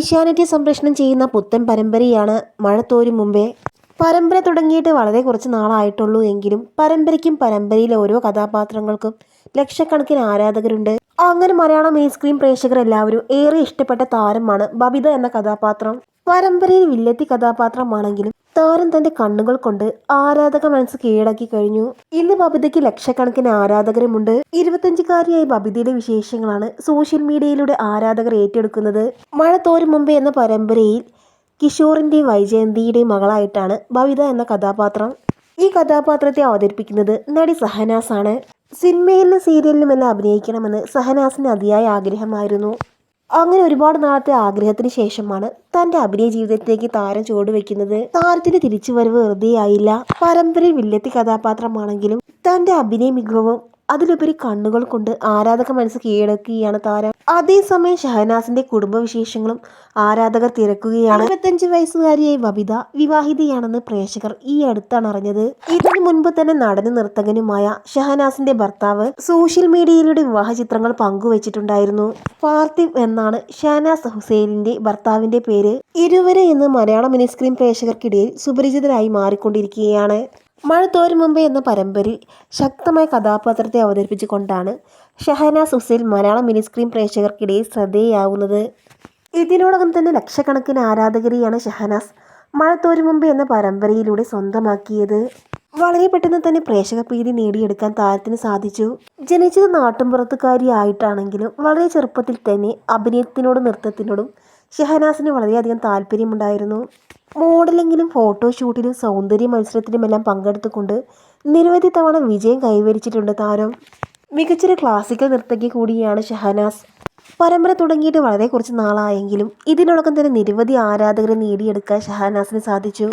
ഏഷ്യാനെറ്റ് സംപ്രേഷണം ചെയ്യുന്ന പുത്തൻ പരമ്പരയാണ് മഴത്തോരും മുമ്പേ. പരമ്പര തുടങ്ങിയിട്ട് വളരെ കുറച്ച് നാളായിട്ടുള്ളൂ എങ്കിലും പരമ്പരയ്ക്കും പരമ്പരയിലെ ഓരോ കഥാപാത്രങ്ങൾക്കും ലക്ഷക്കണക്കിന് ആരാധകരുണ്ട്. അങ്ങനെ മലയാളം സ്ക്രീൻ പ്രേക്ഷകർ എല്ലാവരും ഏറെ ഇഷ്ടപ്പെട്ട താരമാണ് ബബിത എന്ന കഥാപാത്രം. പരമ്പരയിൽ വില്ലത്തി കഥാപാത്രമാണെങ്കിലും താരം തന്റെ കണ്ണുകൾ കൊണ്ട് ആരാധക മനസ്സ് കീഴടക്കി കഴിഞ്ഞു. ഇന്ന് ബബിതയ്ക്ക് ലക്ഷക്കണക്കിന് ആരാധകരുമുണ്ട്. ഇരുപത്തഞ്ചുകാരിയായ ബബിതയുടെ വിശേഷങ്ങളാണ് സോഷ്യൽ മീഡിയയിലൂടെ ആരാധകർ ഏറ്റെടുക്കുന്നത്. മഴ തോരും മുമ്പേ എന്ന പരമ്പരയിൽ കിഷോറിന്റെയും വൈജയന്തിയുടെയും മകളായിട്ടാണ് ബബിത എന്ന കഥാപാത്രം. ഈ കഥാപാത്രത്തെ അവതരിപ്പിക്കുന്നത് നടി സഹനാസ് ആണ് സിനിമയിലും സീരിയലിലും എല്ലാം അഭിനയിക്കണമെന്ന് സഹനാസിന് അതിയായ ആഗ്രഹമായിരുന്നു. അങ്ങനെ ഒരുപാട് നാളത്തെ ആഗ്രഹത്തിന് ശേഷമാണ് തന്റെ അഭിനയ ജീവിതത്തിലേക്ക് താരം ചുവടുവെക്കുന്നത് താരത്തിന്റെ തിരിച്ചുവരവ് വെറുതെയായില്ല. പരമ്പര വില്ലത്തി കഥാപാത്രമാണെങ്കിലും തന്റെ അഭിനയ മികവും അതിലുപരി കണ്ണുകൾ കൊണ്ട് ആരാധക മനസ്സ് കീഴടക്കുകയാണ് താരം. അതേസമയം ഷഹനാസിന്റെ കുടുംബ വിശേഷങ്ങളും ആരാധകർ തിരക്കുകയാണ്. ഇരുപത്തഞ്ച് വയസ്സുകാരിയായ ബബിത വിവാഹിതയാണെന്ന് പ്രേക്ഷകർ ഈ അടുത്താണ് അറിഞ്ഞത്. ഇതിനു മുൻപ് തന്നെ നടനും നർത്തകനുമായ ഷഹനാസിന്റെ ഭർത്താവ് സോഷ്യൽ മീഡിയയിലൂടെ വിവാഹ ചിത്രങ്ങൾ പങ്കുവച്ചിട്ടുണ്ടായിരുന്നു. പാർത്ഥിവ് എന്നാണ് ഷഹനാസ് ഹുസൈനിന്റെ ഭർത്താവിന്റെ പേര്. ഇരുവരെ എന്ന് മലയാള മിനിസ്ക്രീൻ പ്രേക്ഷകർക്കിടയിൽ സുപരിചിതരായി മാറിക്കൊണ്ടിരിക്കുകയാണ്. മഴ തോരും മുമ്പേ എന്ന പരമ്പരയിൽ ശക്തമായ കഥാപാത്രത്തെ അവതരിപ്പിച്ചുകൊണ്ടാണ് ഷഹനാസ് ഹുസൈൻ മലയാളം മിനി സ്ക്രീൻ പ്രേക്ഷകർക്കിടയിൽ ശ്രദ്ധേയാവുന്നത്. ഇതിനോടകം തന്നെ ലക്ഷക്കണക്കിന് ആരാധകരെയാണ് ഷഹനാസ് മഴ തോരും മുമ്പേ എന്ന പരമ്പരയിലൂടെ സ്വന്തമാക്കിയത്. വളരെ പെട്ടെന്ന് തന്നെ പ്രേക്ഷക പ്രീതി നേടിയെടുക്കാൻ താരത്തിന് സാധിച്ചു. ജനിച്ചത് നാട്ടുംപുറത്തുകാരി ആയിട്ടാണെങ്കിലും വളരെ ചെറുപ്പത്തിൽ തന്നെ അഭിനയത്തിനോടും നൃത്തത്തിനോടും ഷഹനാസിന് വളരെയധികം താല്പര്യമുണ്ടായിരുന്നു. മോഡലിങ്ങിലും ഫോട്ടോഷൂട്ടിലും സൗന്ദര്യ മത്സരത്തിലുമെല്ലാം പങ്കെടുത്തുകൊണ്ട് നിരവധി തവണ വിജയം കൈവരിച്ചിട്ടുണ്ട് താരം. മികച്ചൊരു ക്ലാസിക്കൽ നർത്തകി കൂടിയാണ് ഷഹനാസ്. പരമ്പര തുടങ്ങിയിട്ട് വളരെ കുറച്ച് നാളായെങ്കിലും ഇതിനോടൊപ്പം തന്നെ നിരവധി ആരാധകരെ നേടിയെടുക്കാൻ ഷഹനാസിന് സാധിച്ചു.